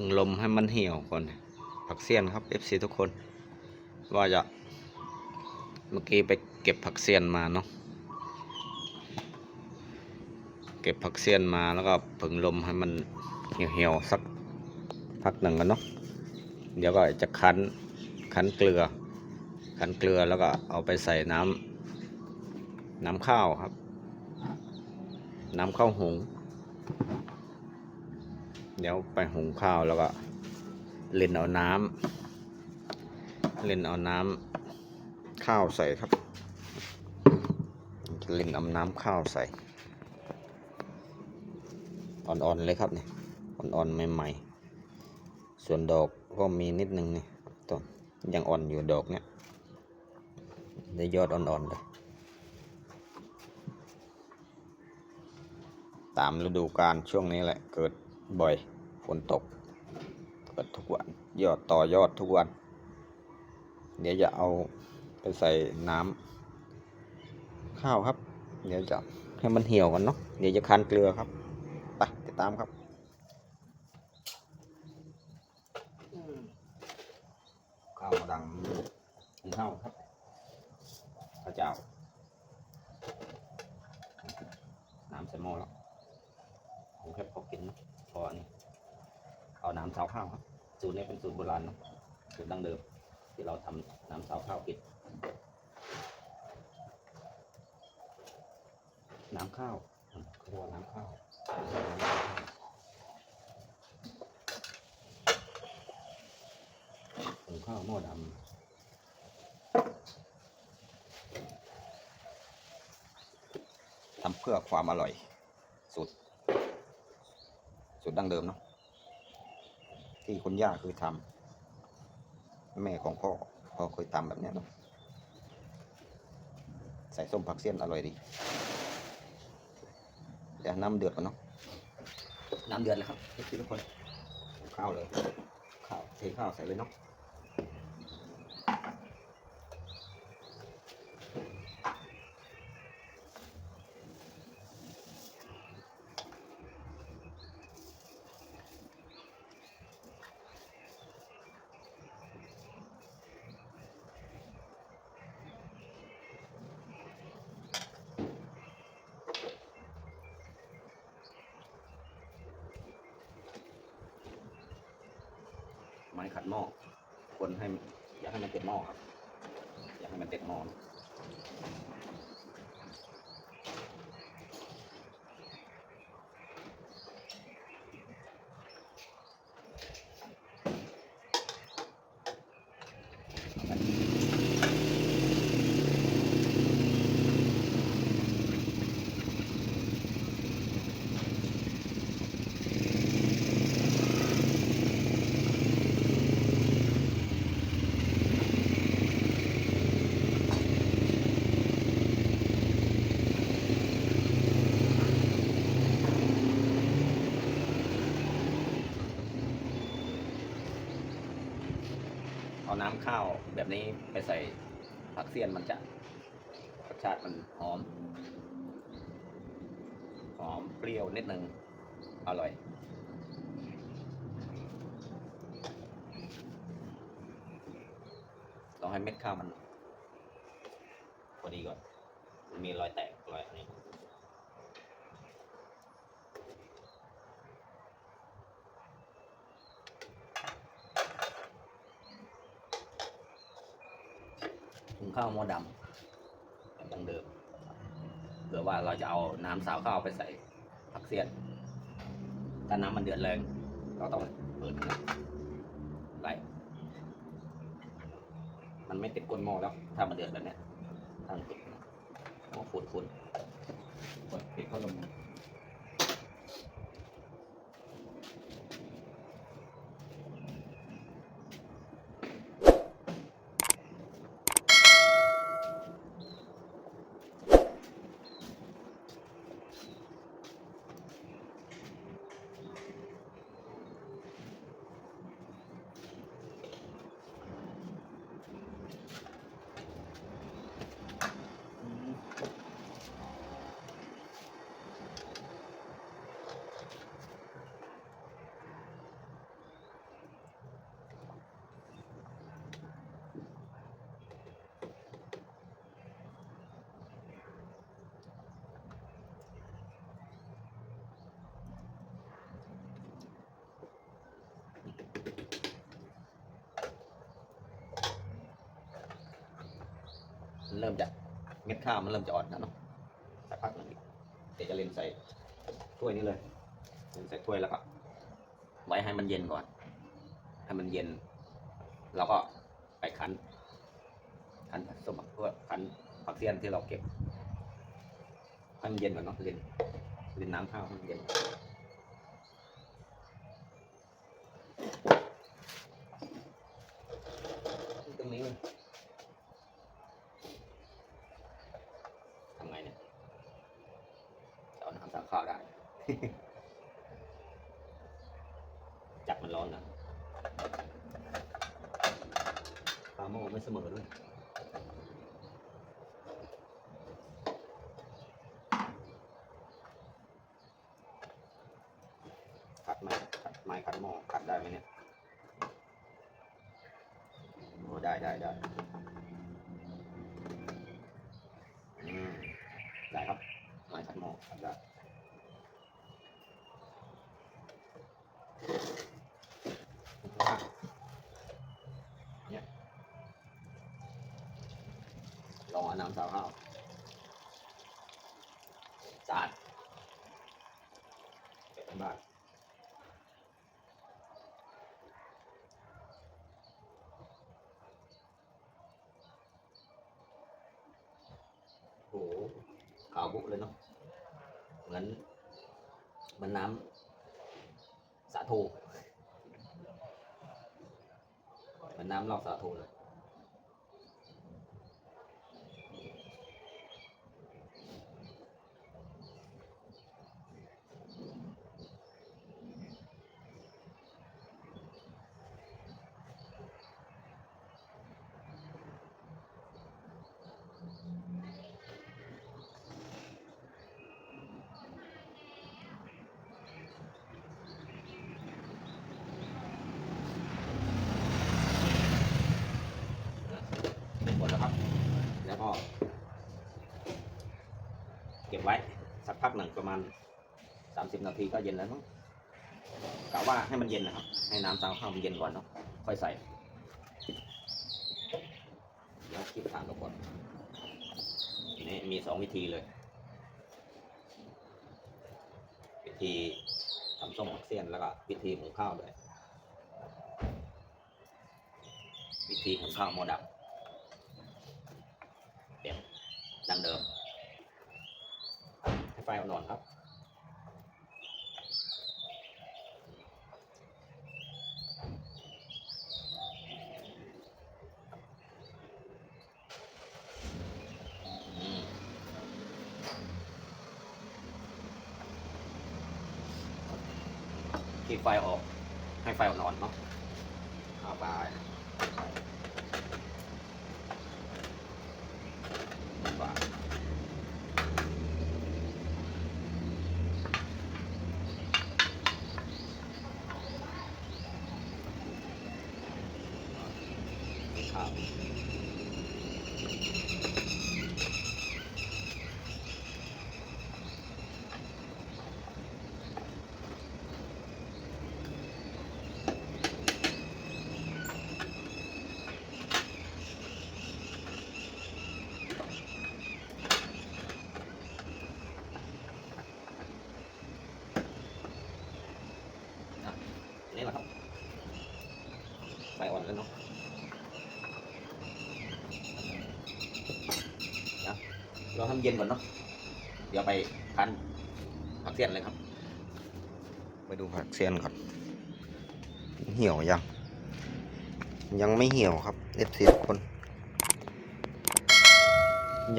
่งลมให้มันเหี่ยวก่อน ผักเสี้ยนครับ FC ทุกคน ว่าจะเมื่อกี้ไปเก็บผักเสี้ยนมาเนาะเก็บผักเสี้ยนมาแล้วก็เบิ่งลมให้มันเหี่ยวๆสักพักหนึ่งกันเนาะเดี๋ยวก็จะคั้นคั้นเกลือ คั้นเกลือแล้วก็เอาไปใส่น้ำน้ำข้าวครับ น้ำข้าวหุง เดี๋ยวไปหุงข้าวแล้วก็ เล่นเอาน้ำเล่นเอาน้ำข้าวใส่ครับจะเล่นเอาน้ำข้าวใส่ อ่อนๆเลยครับเนี่ยอ่อนๆใหม่ๆ ส่วนดอกก็มีนิดนึงนี่ต้นยังอ่อนอยู่ดอกเนี่ยได้ยอดอ่อนๆเลยตามฤดูกาลช่วงนี้แหละเกิด บ่อย ฝนตกเกิดทุกวัน ยอดต่อยอดทุกวัน เดี๋ยวจะเอาไปใส่น้ำข้าวครับ เดี๋ยวจะให้มันเหี่ยวกันเนาะ เดี๋ยวจะคั้นเกลือครับ ไปติดตามครับข้าวดังหุงข้าวครับข้าวเจ้าน้ำใส่หม้อแล้วผมแค่พอกินนะ พออันนี้เอาน้ำเสาข้าวครับสูตรนี้เป็นสูตรโบราณนะสูตรดั้งเดิม ที่เราทำน้ำเสาข้าวกินน้ำข้าวเขาเรียกว่าน้ำข้าวหุงข้าวหม้อดำทำเพื่อความอร่อยสูตร สูตรดั้งเดิมเนาะที่คุณย่าเคยทำแม่ของพ่อพ่อเคยทำแบบเนี้ยเนาะใส่ส้มผักเสี้ยนอร่อยดีเดี๋ยวน้ำเดือดก่อนเนาะน้ำเดือดแล้วครับทุกคนข้าวเลยข้าวเทข้าวใส่เลยเนาะไม้ขัดหม้อคนให้อยากให้มันเต็มหม้อครับ อยากให้มันเต็มหม้อนะเอา น้ำข้าวแบบนี้ไปใส่ผักเสี้ยนมันจะรสชาติมันหอม หอมเปรี้ยวนิดนึง อร่อย ต้องให้เม็ดข้าวมันพอดีก่อน มีรอยแตกรอยอันนี้หุ ข้าวหม้อดำแบบดั้งเดิมเผื่อว่าเราจะเอาน้ำสาวข้าวไปใส่ผักเสียนถ้าน้ำมันเดือดแรงเราต้องเปิดไหลมันไม่ติดก้นหม้อแล้ว ถ้ามันเดือดแบบเนี้ยถ้ามันติดหม้อฝุ่นฝุ่นปิดพัดลม มันเริ่มจะเม็ดข้าวมันเริ่มจะอ่อนแล้วเนาะสักพักหนึงเดี๋ยวจะเล่นใส่ถ้วยนี้เลยเล่นใส่ถ้วยแล้วก็ไว้ให้มันเย็นก่อน ให้มันเย็นเราก็ไปคั้น คั้นสมบัติเพื่อคั้นผักเสี้ยนที่เราเก็บให้มันเย็นก่อนเนาะเล่นเล่นน้ำข้าวให้มันเย็น ตรงนี้มันทำไงเนี่ยจะเอาน้ำตักข้าวได้ จับมันร้อนนะปลาโม่ไม่เสมอด้วยขัดไหมขัดไม้ขัดหม้อขัดได้ไหมเนี่ย โอ้ได้ได้ได้อืมได้ครับไม้ขัดหม้อขัดได้เนี่ย ลองเอาน้ำสาวข้าวสะอาดเก็บเป็นบ้าน โอ้โหขาวบุกเลยเนาะ เหมือนเหมือนน้ำสาโทเหมือนน้ำลอกสาโทเลย หมดแล้วครับ แล้วก็ เก็บไว้ สักพักหนึ่งประมาณสามสิบนาทีก็เย็นแล้วเนาะกะว่าให้มันเย็นนะครับ ให้น้ำซาวข้าวมันเย็นก่อนเนาะค่อยใส่เดี๋ยวคลิปทางก่อนนี่มีสองวิธีเลย วิธีทำส้มผักเส้นแล้วก็วิธีหุงข้าวด้วยวิธีหุงข้าวหม้อดับเด็บดังเดิม ฟอ่อนๆครับที่ไฟออกให้ไฟอ่อนๆเนาะเอาไปฝาข้าว อะนี่แหละครับ ไฟอ่อนแล้วเนาะนะเราทำเย็นก่อนเนาะเดี๋ยวไปคั้นผักเสี้ยนเลยครับ ไปดูผักเสี้ยนก่อนเหี่ยวยัง ยังไม่เหี่ยวครับเอฟซีทุกคน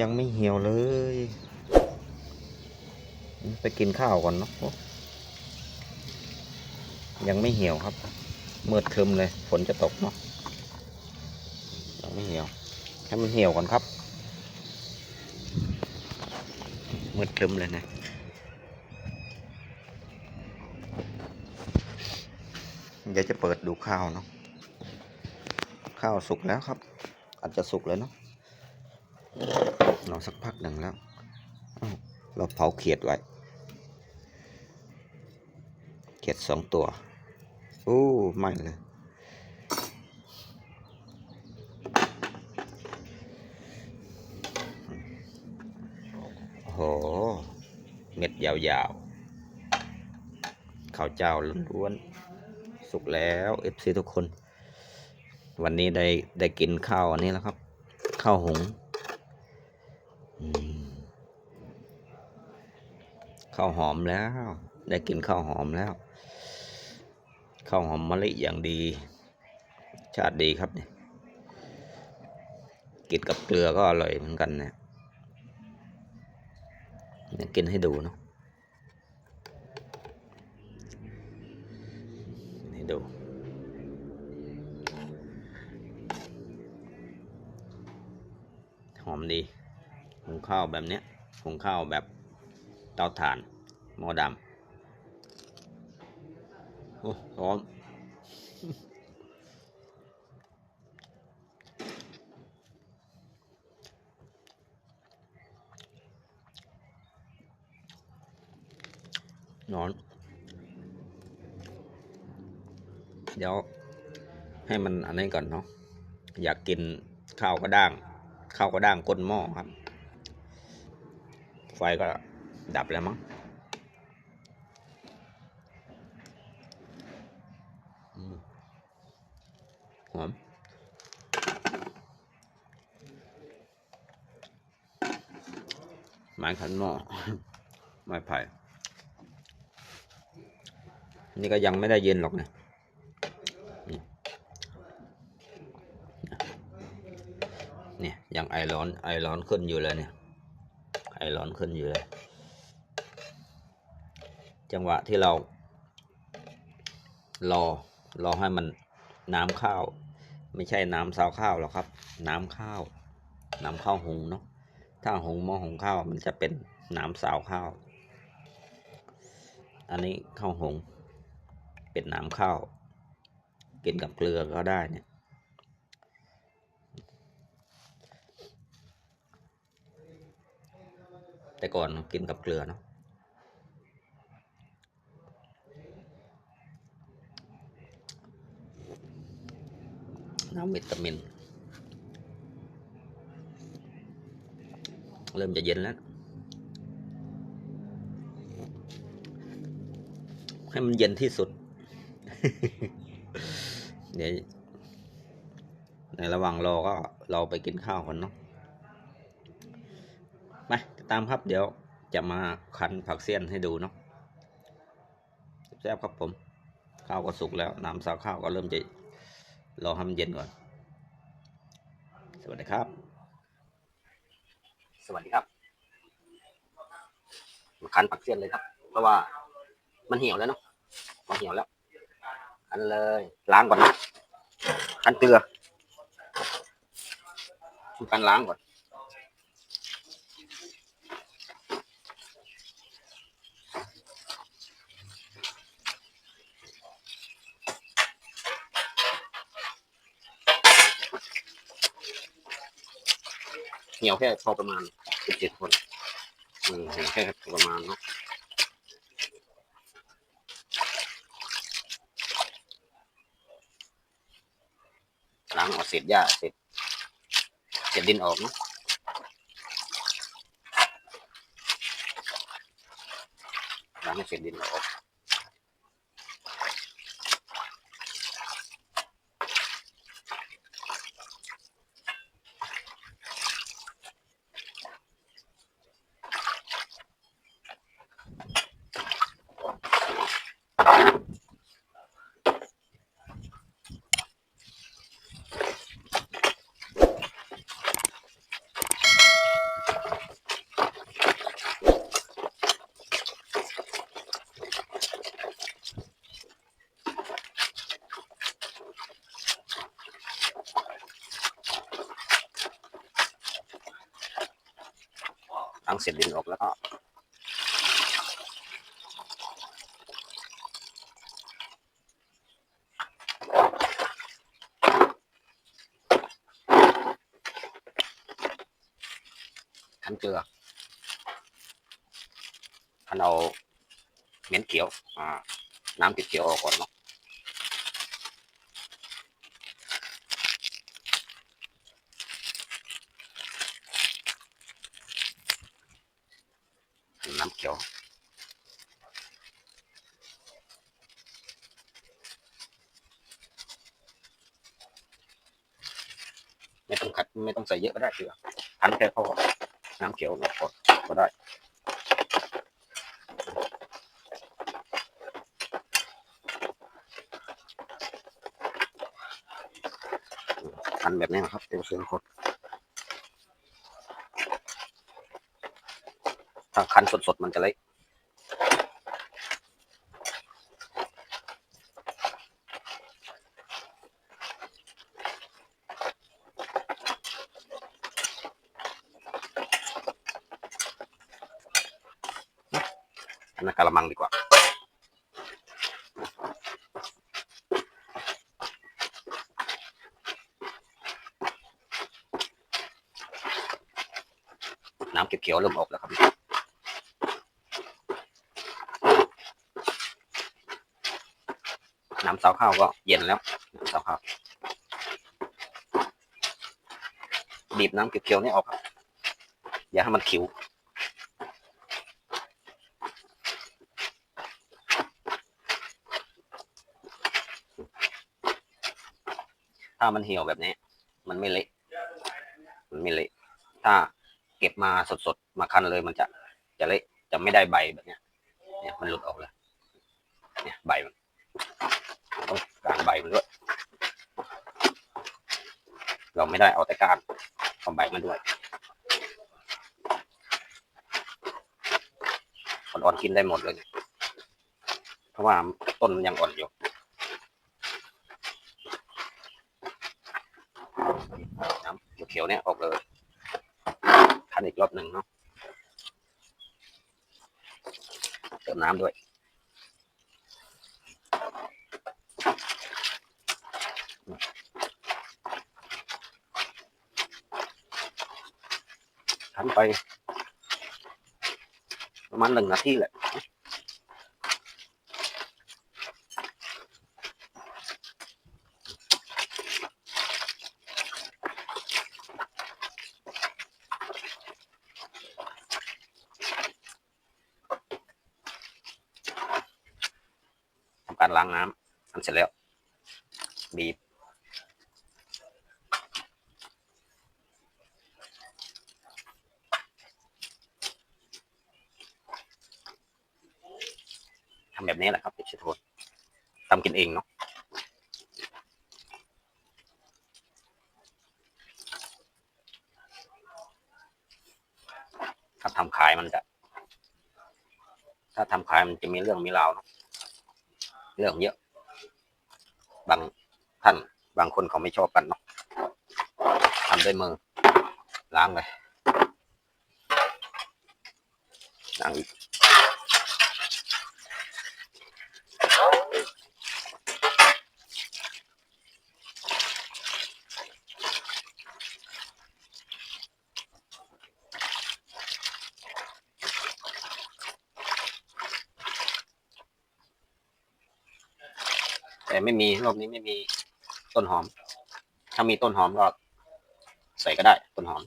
ยังไม่เหี่ยวเลย ไปกินข้าวก่อนเนาะยังไม่เหี่ยวครับมืดครึมเลยฝนจะตกเนาะยังไม่เหี่ยวให้มันเหี่ยวก่อนครับ มืดครึมเลยนะ เดี๋ยวจะเปิดดูข้าวเนาะ ข้าวสุกแล้วครับ อาจจะสุกเลยเนาะรอสักพักหนึ่งแล้ว เราเผาเขียดไว้ เขียดสองตัว โอ้ ไม่เลย โห เม็ด ยาวๆข้าวเจ้าล้วนๆสุกแล้วเอฟซีทุกคน วันนี้ได้ได้กินข้าวอันนี้แล้วครับ ข้าวหงข้าวหอมแล้ว ได้กินข้าวหอมแล้ว ข้าวหอมมะลิอย่างดี ชาติดีครับเนี่ยกินกับเกลือก็อร่อยเหมือนกันเนี่ยกินให้ดูเนาะ ให้ดู หอมดีหุงข้าวแบบเนี้ยหุงข้าวแบบเตาถ่านหม้อดำโอ้ร้อนนอน เดี๋ยวให้มันอันนี้ก่อนเนาะอยากกินข้าวกระด้างข้าวกระด้างก้นหม้อครับ ไฟก็ดับแล้วมั้งหอมไม้ขันหม้อไม้ไผ่นี่ก็ยังไม่ได้เย็นหรอกนะนี่เนี่ ยยังไอร้อนไอร้อนขึ้นอยู่เลยเนี่ย ไอร้อนขึ้นอยู่เลย จังหวะที่เรา รอรอให้มันน้ำข้าว ไม่ใช่น้ำซาวข้าวหรอกครับ น้ำข้าว น้ำข้าวหุงเนาะถ้าหุงหม้อหุงข้าวมันจะเป็นน้ำซาวข้าว อันนี้ข้าวหุงเป็นน้ำข้าวกินกับเกลือก็ได้เนี่ย แต่ก่อนกินกับเกลือเนาะน้ำวิตามิน เริ่มจะเย็นแล้ว ให้มันเย็นที่สุด เดี๋ยวในระหว่างรอก็เราไปกินข้าวก่อนเนาะไป ตามครับ เดี๋ยวจะมาคันผักเสี้ยนให้ดูเนาะแซ่บครับผม ข้าวก็สุกแล้ว น้ำซาวข้าวก็เริ่มจะรอให้มันเย็นก่อน สวัสดีครับ สวัสดีครับมาคันผักเสี้ยนเลยครับ เพราะว่ามันเหี่ยวแล้วเนาะมันเหี่ยวแล้วคันเลยล้างก่อนนะคันเกลือทำการล้างก่อน เหี่ยวแค่พอประมาณสิบเจ็ดคนอืมเหี่ยวแค่พอประมาณเนาะล้างเอาเศษหญ้าเศษเศษดินออกเนาะล้างให้เศษดินออก คั้นเกลือคั้นเอาเหม็นเขียว อ่า น้ำติดเขียวออกก่อนเนาะน้ำเขียวไม่ต้องขัดไม่ต้องใส่เยอะก็ได้คือพันแค่พอ น้ำเขียวพอก็ได้พันแบบนี้นะครับเดี๋ยวเสียงคนถ้าคันสดๆมันจะเละอันนั้นกะละมังดีกว่า น้ำเขียวๆเริ่มออกแล้วครับ น้ำซาวข้าวก็เย็นแล้ว น้ำซาวข้าว บีบน้ำ เขียวๆนี่ออก อย่าให้มันขิว ถ้ามันเหี่ยวแบบนี้ มันไม่เละมันไม่เละถ้าเก็บมาสดๆ มาคั้นเลยมันจะจะเละจะไม่ได้ใบแบบเนี้ยเนี่ยมันหลุดออกเลยเนี่ยใบมันต้องการใบมันด้วยเราไม่ได้เอาแต่ก้าน เอาใบมันด้วยอ่อนๆกินได้หมดเลยเนี่ยเพราะว่าต้นมันยังอ่อนอยู่น้ำเขียวๆเนี่ยออกเลยคั้นอีกรอบหนึ่งเนาะเติมน้ำด้วย คั้นไป ประมาณหนึ่งนาทีแหละทำการล้างน้ำทำเสร็จแล้วบีบ แบบนี้แหละครับเป็นชิโทษทำกินเองเนาะถ้าทำขายมันจะ ถ้าทำขายมันจะมีเรื่องมีราวเนาะเรื่องเยอะ บางท่านบางคนเขาไม่ชอบกันเนาะทำด้วยมือล้างเลยล้างอีก ไม่มีรอบนี้ไม่มีต้นหอม ถ้ามีต้นหอมก็ใส่ก็ได้ต้นหอม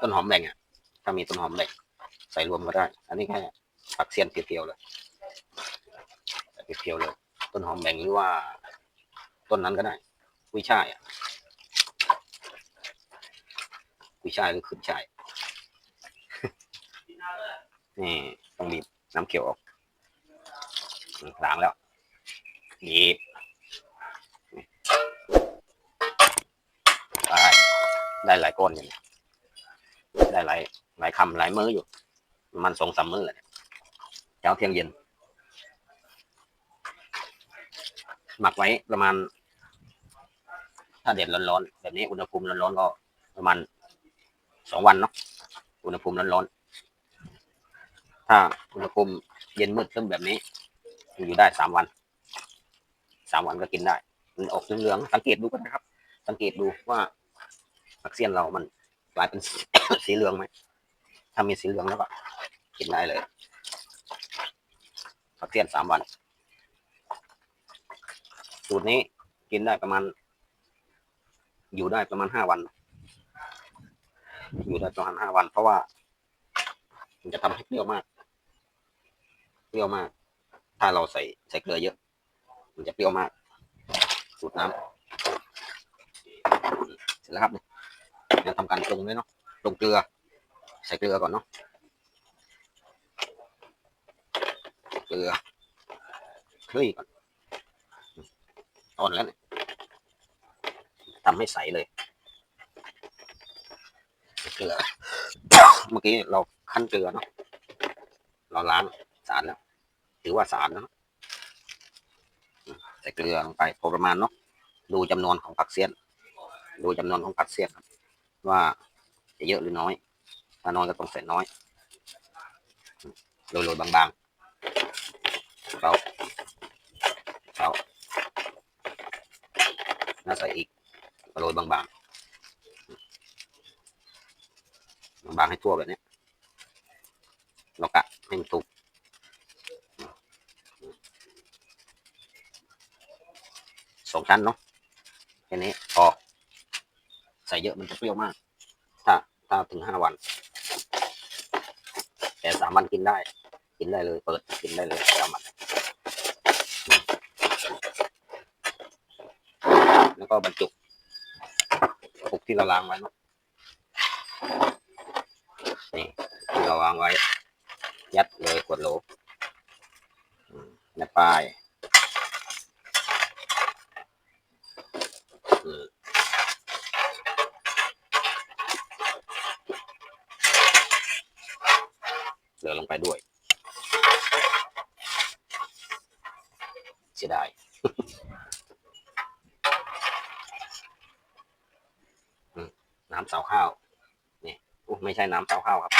ต้นหอมแบ่งอะ ถ้ามีต้นหอมแบ่งใส่รวมก็ได้ อันนี้แค่ผักเสียนเพียวๆเลยเพียวๆเลย ต้นหอมแบ่งหรือว่า ต้นนั้นก็ได้กุ้ยช่ายอะกุ้ยช่ายหรือขึ้นช่ายนี่ต้องบีบน้ำเขียวออก ล้างแล้วบีบได้ได้หลายก้อนอยู่ได้หลายหลายคำหลายมื้ออยู่ มันสองสามมื้อแหละเช้าเที่ยงเย็น หมักไว้ประมาณ ถ้าเด็ดร้อนๆแบบนี้อุณหภูมิร้อนๆก็ประมาณสองวันเนาะอุณหภูมิร้อนๆถ้าอุณหภูมิเย็นมืดเริ่มแบบนี้ อยู่ได้สามวันสามวันก็กินได้ มันออกเหลืองๆสังเกตดูก็นะครับ สังเกตดูว่าผักเสี้ยนเรามันกลายเป็นสีเหลืองไหมถ้ามีสีเหลืองแล้วก็กินได้เลยผักเสี้ยนสามวัน สูตรนี้กินได้ประมาณ อยู่ได้ประมาณห้าวัน อยู่ได้ประมาณห้าวัน เพราะว่า มันจะทำให้เปรี้ยวมาก เปรี้ยวมาก ถ้าเราใส่ใส่เกลือเยอะ มันจะเปรี้ยวมาก สูตรน้ำเสร็จแล้วครับเนี่ยเดี๋ยทำการปรุงด้วยเนาะปรุงเกลือ ใส่เกลือก่อนเนาะเกลือคลี่ก่อนอ่อนแล้วเนี่ยทำให้ใสเลยเกลือ เมื่อกี้เราขั้นเกลือเนาะเราล้างสารแล้ว ถือว่าสารนะใส่เกลือลงไปพอประมาณเนาะดูจำนวนของผักเสี้ยน ดูจำนวนของผักเสี้ยนว่าจะเยอะหรือน้อย ถ้าน้อยก็ต้องใส่น้อยโรยๆบางๆเราเราน่าใส่อีกโรยบางๆบางๆให้ทั่วแบบนี้เรากะให้มันสุก สองชั้นเนาะแค่นี้พอใส่เยอะมันจะเปรี้ยวมาก ถ้าถ้าถึงห้าวัน แต่สามวันกินได้ กินได้เลย เปิดกินได้เลยสามวันแล้วก็บรรจุกระปุกที่เราล้างไว้เนาะนี่ที่เราวางไว้ ยัดเลยขวดโหลในป้าย ไปด้วย เสียดายน้ำเสาข้าวนี่ยไม่ใช่น้ำเสาข้าวครับ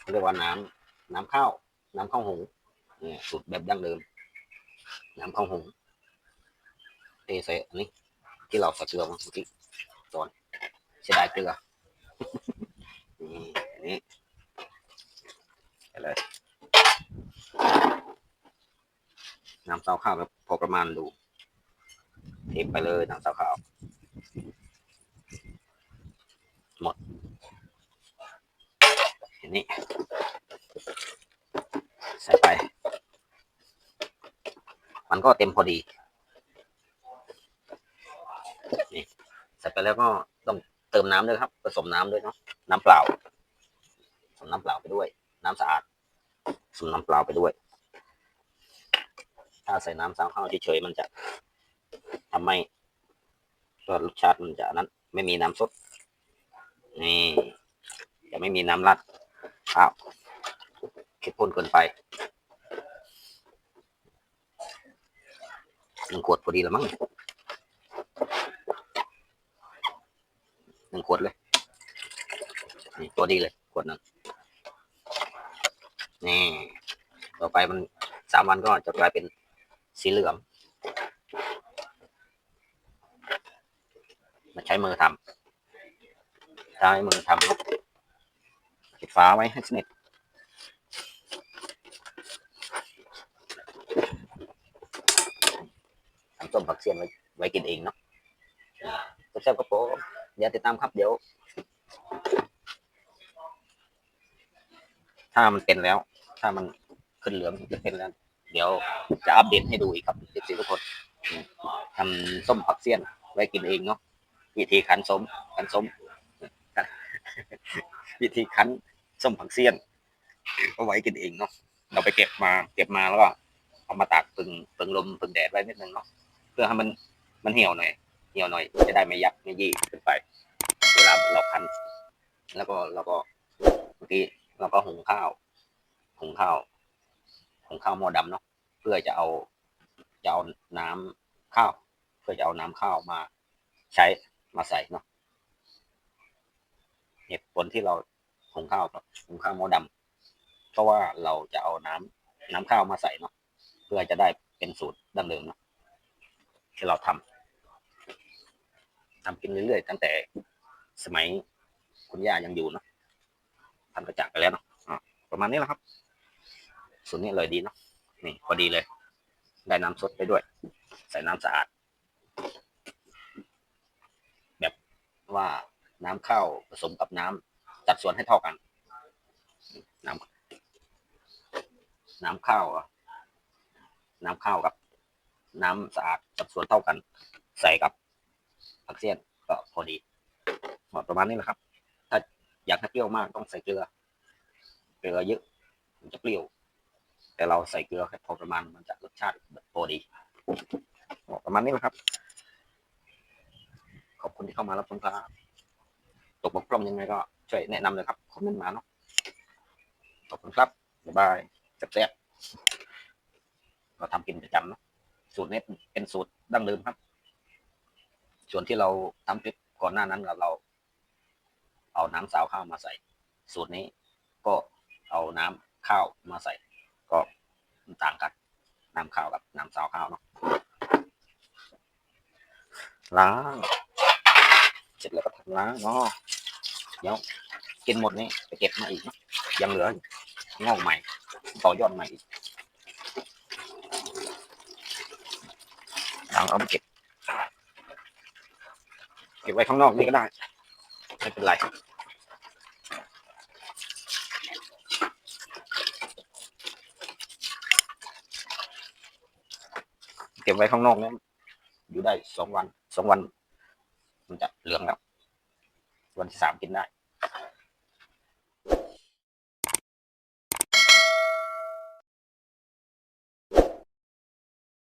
เขาเรียกว่าน้ำน้ำข้าว น้ำข้าวหงเนี่ยสูตรแบบดั้งเดิม น้ำข้าวหงเทใส่อันนี้ที่เราใส่เกลือเมื่อกี้ตอนเสียดายเกลือ นี่อันนี้ไปเลย น้ำเต้าข้าวแบบพอประมาณดูเทไปเลยน้ำเต้าข้าว หมดอันนี้ ใส่ไป มันก็เต็มพอดีนี่ใส่ไปแล้วก็ต้องเติมน้ำด้วยครับ ผสมน้ำด้วยเนาะน้ำเปล่าผสมน้ำเปล่าไปด้วย น้ำสะอาดผสมน้ำเปล่าไปด้วย ถ้าใส่น้ำสามข้าวเฉยๆมันจะทำให้รสชาติมันจะนั้น ไม่มีน้ำซดนี่จะไม่มีน้ำรัดข้าวเข้มข้นเกินไปหนึ่งขวดพอดีล้วมั้งหนึ่งขวดเลยนี่พอดีเลยขวดนั้นนี่ต่อไปมันสามวันก็จะกลายเป็น สีเหลือง มาใช้มือทำใช้มือทำปิดฝาไว้ให้สนิททำส้มผักเสียนไว้ไว้กินเองเนาะแซ่บกระโปรงเดี๋ยวติดตามครับเดี๋ยว ถ้ามันเป็นแล้ว ถ้ามันขึ้นเหลืองจะเป็นแล้ว เดี๋ยวจะอัปเดตให้ดูอีกครับทุกคนอืมทำส้มผักเสี้ยนไว้กินเองเนาะวิธีคั้นส้มคั้นส้มวิธีคั้นส้มผักเสี้ยนก็ไว้กินเองเนาะเราไปเก็บมา เก็บมาแล้วก็เอามาตากพึ่งพึ่งลมพึ่งแดดไว้นิดนึงเนาะเพื่อให้มันมันเหี่ยวหน่อยเหี่ยวหน่อยจะได้ไม่ยับไม่ยี่ขึ้นไป เวลาเราคั้นแล้วก็เราก็เมื่อกี้เราก็หุงข้าวหุงข้าว หุงข้าวหม้อดำเนาะเพื่อจะเอาจะเอาน้ำข้าว เพื่อจะเอาน้ำข้าวมาใช้มาใส่เนาะเหตุผลที่เราหุงข้าวหุงข้าวหม้อดำเพราะว่าเราจะเอาน้ำน้ำข้าวมาใส่เนาะเพื่อจะได้เป็นสูตรดั้งเดิมเนาะที่เราทำทำกินเรื่อยๆตั้งแต่สมัยคุณย่ายังอยู่เนาะท่านก็จากไปแล้วเนาะอะประมาณนี้แหละครับ สูตรนี้เลยดีเนาะนี่พอดีเลย ได้น้ำสดไปด้วย ใส่น้ำสะอาด แบบว่าน้ำข้าวผสมกับน้ำจัดส่วนให้เท่ากัน น้ำน้ำข้าวน้ำข้าวกับน้ำสะอาดจัดส่วนเท่ากัน ใส่กับผักเสี้ยนก็พอดีหมาประมาณนี้แหละครับ ถ้าอยากให้เปรี้ยวมากต้องใส่เกลือเกลือเยอะมันจะเปรี้ยว แต่เราใส่เกลือแค่พอประมาณมันจะรสชาติแบบพอดีประมาณนี้แหละครับ ขอบคุณที่เข้ามารับชมครับตกบกพร่องยังไงก็ช่วยแนะนำเลยครับคอมเมนต์มาเนาะขอบคุณครับบ๊ายบายแซ่บๆเราทำกินประจำเนาะสูตรนี้เป็นสูตรดั้งเดิมครับ ส่วนที่เราทำคลิปก่อนหน้านั้นเราเอาน้ำสาวข้าวมาใส่ สูตรนี้ก็เอาน้ำข้าวมาใส่ ก็มันต่างกันน้ำข้าวกับน้ำสาวข้าวเนาะล้างเสร็จแล้วก็ทำล้างเนาะเดี๋ยวกินหมดนี้ไปเก็บมาอีกเนอะยังเหลืองอกใหม่ต่อยอดใหม่อีกล้างเอาไปเก็บเก็บไว้ข้างนอกนี่ก็ได้ ไม่เป็นไร เก็บไว้ข้างนอกเนี่ยอยู่ได้สองวันสองวัน มันจะเหลืองแล้ว วันที่สามกินได้